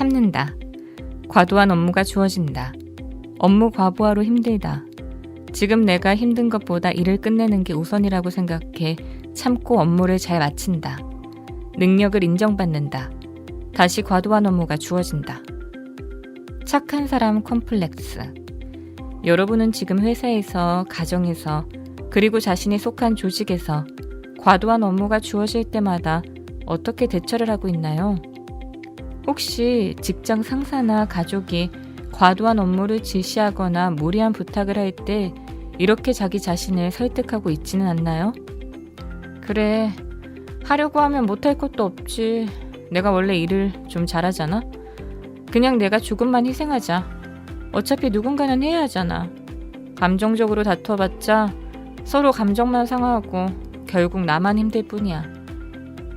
참는다. 과도한 업무가 주어진다. 업무 과부하로 힘들다. 지금 내가 힘든 것보다 일을 끝내는 게 우선이라고 생각해 참고 업무를 잘 마친다. 능력을 인정받는다. 다시 과도한 업무가 주어진다. 착한 사람 컴플렉스. 여러분은 지금 회사에서, 가정에서, 그리고 자신이 속한 조직에서 과도한 업무가 주어질 때마다 어떻게 대처를 하고 있나요? 혹시 직장 상사나 가족이 과도한 업무를 지시하거나 무리한 부탁을 할 때 이렇게 자기 자신을 설득하고 있지는 않나요? 그래, 하려고 하면 못할 것도 없지. 내가 원래 일을 좀 잘하잖아. 그냥 내가 조금만 희생하자. 어차피 누군가는 해야 하잖아. 감정적으로 다퉈봤자 서로 감정만 상하고 결국 나만 힘들 뿐이야.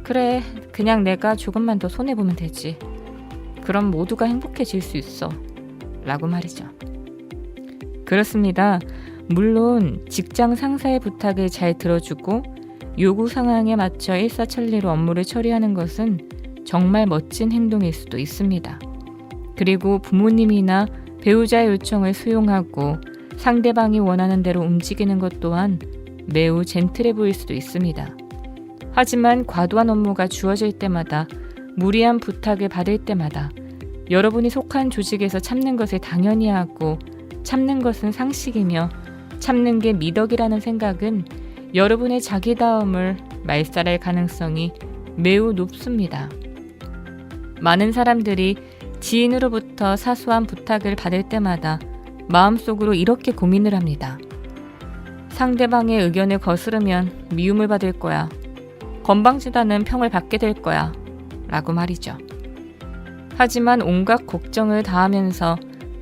그래, 그냥 내가 조금만 더 손해보면 되지. 그럼 모두가 행복해질 수 있어. 라고 말이죠. 그렇습니다. 물론 직장 상사의 부탁을 잘 들어주고 요구 상황에 맞춰 일사천리로 업무를 처리하는 것은 정말 멋진 행동일 수도 있습니다. 그리고 부모님이나 배우자의 요청을 수용하고 상대방이 원하는 대로 움직이는 것 또한 매우 젠틀해 보일 수도 있습니다. 하지만 과도한 업무가 주어질 때마다 무리한 부탁을 받을 때마다 여러분이 속한 조직에서 참는 것을 당연히 하고 참는 것은 상식이며 참는 게 미덕이라는 생각은 여러분의 자기다움을 말살할 가능성이 매우 높습니다. 많은 사람들이 지인으로부터 사소한 부탁을 받을 때마다 마음속으로 이렇게 고민을 합니다. 상대방의 의견을 거스르면 미움을 받을 거야. 건방지다는 평을 받게 될 거야. 라고 말이죠. 하지만 온갖 걱정을 다하면서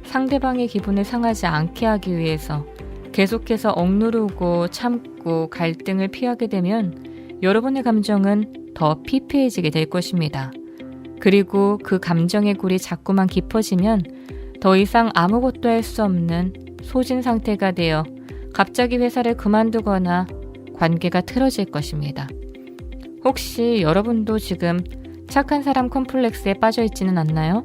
상대방의 기분을 상하지 않게 하기 위해서 계속해서 억누르고 참고 갈등을 피하게 되면 여러분의 감정은 더 피폐해지게 될 것입니다. 그리고 그 감정의 골이 자꾸만 깊어지면 더 이상 아무것도 할 수 없는 소진 상태가 되어 갑자기 회사를 그만두거나 관계가 틀어질 것입니다. 혹시 여러분도 지금 착한 사람 컴플렉스에 빠져 있지는 않나요?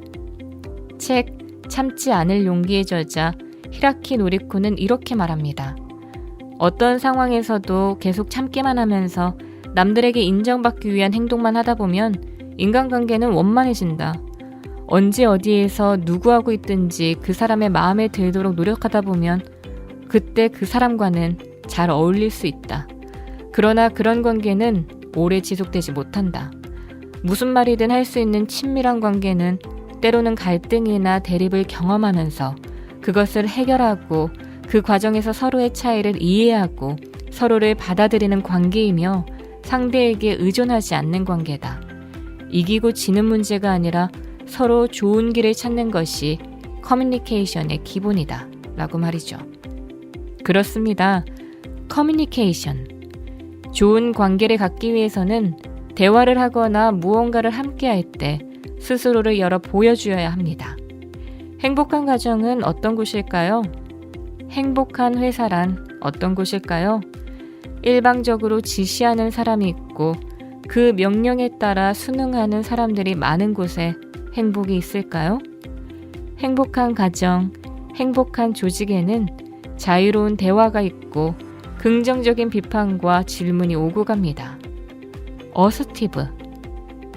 책 참지 않을 용기의 저자 히라키 노리코는 이렇게 말합니다. 어떤 상황에서도 계속 참기만 하면서 남들에게 인정받기 위한 행동만 하다 보면 인간관계는 원만해진다. 언제 어디에서 누구하고 있든지 그 사람의 마음에 들도록 노력하다 보면 그때 그 사람과는 잘 어울릴 수 있다. 그러나 그런 관계는 오래 지속되지 못한다. 무슨 말이든 할 수 있는 친밀한 관계는 때로는 갈등이나 대립을 경험하면서 그것을 해결하고 그 과정에서 서로의 차이를 이해하고 서로를 받아들이는 관계이며 상대에게 의존하지 않는 관계다. 이기고 지는 문제가 아니라 서로 좋은 길을 찾는 것이 커뮤니케이션의 기본이다. 라고 말이죠. 그렇습니다. 커뮤니케이션. 좋은 관계를 갖기 위해서는 대화를 하거나 무언가를 함께 할 때 스스로를 열어 보여주어야 합니다. 행복한 가정은 어떤 곳일까요? 행복한 회사란 어떤 곳일까요? 일방적으로 지시하는 사람이 있고 그 명령에 따라 순응하는 사람들이 많은 곳에 행복이 있을까요? 행복한 가정, 행복한 조직에는 자유로운 대화가 있고 긍정적인 비판과 질문이 오고 갑니다. 어스티브.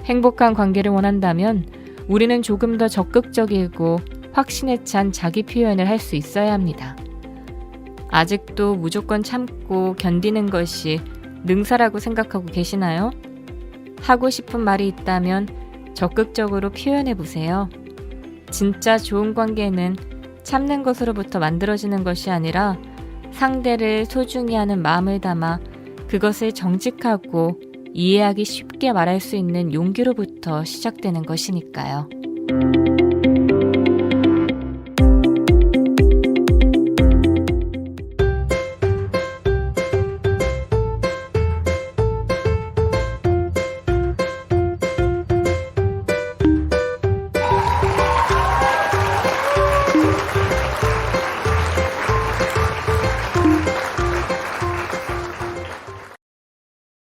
행복한 관계를 원한다면 우리는 조금 더 적극적이고 확신에 찬 자기 표현을 할 수 있어야 합니다. 아직도 무조건 참고 견디는 것이 능사라고 생각하고 계시나요? 하고 싶은 말이 있다면 적극적으로 표현해 보세요. 진짜 좋은 관계는 참는 것으로부터 만들어지는 것이 아니라 상대를 소중히 하는 마음을 담아 그것을 정직하고 이해하기 쉽게 말할 수 있는 용기로부터 시작되는 것이니까요.